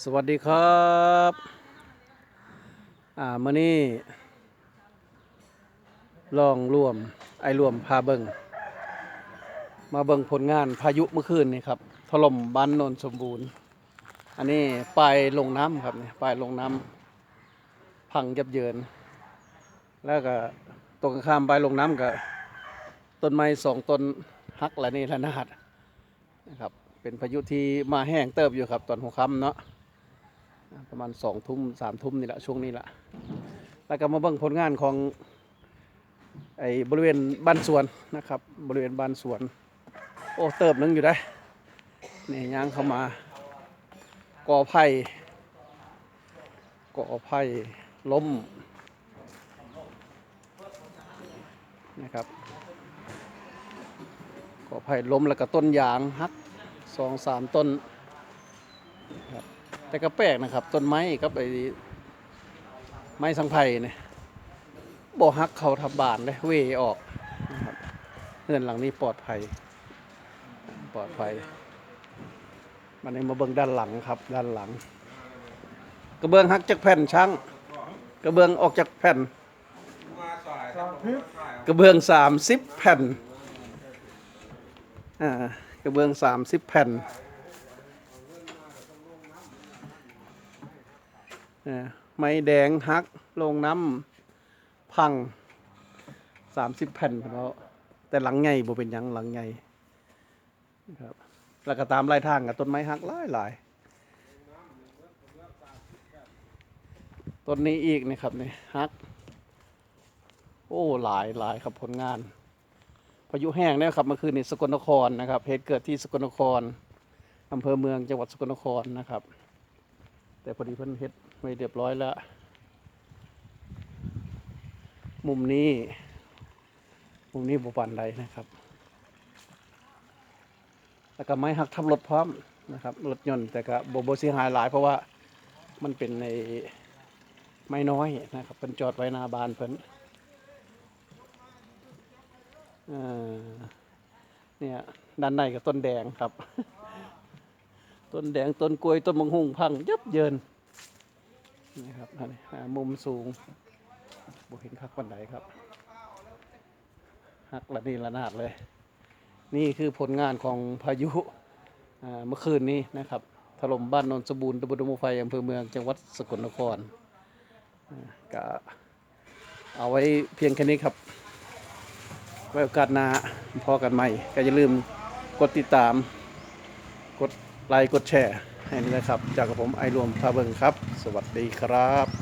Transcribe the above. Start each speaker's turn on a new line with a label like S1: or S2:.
S1: สวัสดีครับอ่ามื่อนี้ลองรวมไอรวมพาเบิงมาเบิงผลงานพายุเมื่อคืนนี่ครับถล่มบ้านโนนสมบูรณ์ อันนี้ปลายลงน้ำครับเนี่ยปลายลงน้ำพังยับเยิน แล้วก็ตรงข้ามปลายลงน้ำกับต้นไม้สองต้นหักและนี่ระนาดนะครับเป็นพายุที่มาแห้งเติบอยู่ครับตอนหัวค่ำเนาะ ประมาณสองทุ่มสามทุ่มนี่แหละช่วงนี้แหละแล้วก็มาเบิ่งผลงานของไอ้บริเวณบ้านสวนนะครับ บริเวณบ้านสวน โอ้เติบหนึงอยู่ได้นี่ย่างเข้ามากอไผ่กอไผ่ล้มนะครับกอไผ่ล้มแล้วก็ต้นยางหักสองสามต้นครับ แต่ก็แปลกนะครับต้นไม้กับไอ้ไม้สังไผ่เนี่ยบ่ฮักเขาทับบานเลยเวออกนะครับเรือนหลังนี้ปลอดภัย ปลอดภัยมันนี้มาเบิ่งด้านหลังครับ ด้านหลัง กระเบื้องฮักจากแผ่นช่างกระเบื้องออกจากแผ่น กระเบื้องสามสิบแผ่นอ่ากระเบื้องสามสิบแผ่นอ่า ไม้แดงฮักลงน้ำพังสามสิบแผ่นเพราะแต่หลังไงบ่เป็นยังหลังไงครับแล้วก็ตามไล่ทางกับต้นไม้ฮักหลายหลายต้นนี้อีกนี่ครับนี่ฮัก โอ้หลายหลายครับผลงานพายุแห้งเนี่ยครับเมื่อคืนนี้สกลนครนะครับเหตุเกิดที่สกลนครอำเภอเมืองจังหวัดสกลนครนะครับ แต่พอดีเพิ่นเฮ็ดไว้เรียบร้อยแล้วมุมนี้ มุมนี้บุปันใดนะครับ แล้วก็ไม้หักทับรถพร้อมนะครับรถยนต์แต่ก็โบโบเสียหายหลาย เพราะว่ามันเป็นในไม้น้อยนะครับเป็นจอดไว้หน้าบานเพิ่นเนี่ยด้านในกับต้นแดงครับ ต้นแดงต้นกล้วยต้นมังหุงพังยับเยินนี่ครับอันนี้อ่ามุมสูงบุเห็นคักปันไดครับหักละนี่ละนาดเลย นี่คือผลงานของพายุเมื่อคืนนี้นะครับถล่มบ้านนนสมบูรณ์ตำบลดงมไฟอำเภอเมืองจังหวัดสกลนครก็เอาไว้เพียงแค่นี้ครับ ไว้โอกาสหน้าพอกันใหม่ ก็อย่าลืมกดติดตาม กด ไลค์กดแชร์ให้นะครับ จากกับผมไอรวมพาเบิงครับ สวัสดีครับ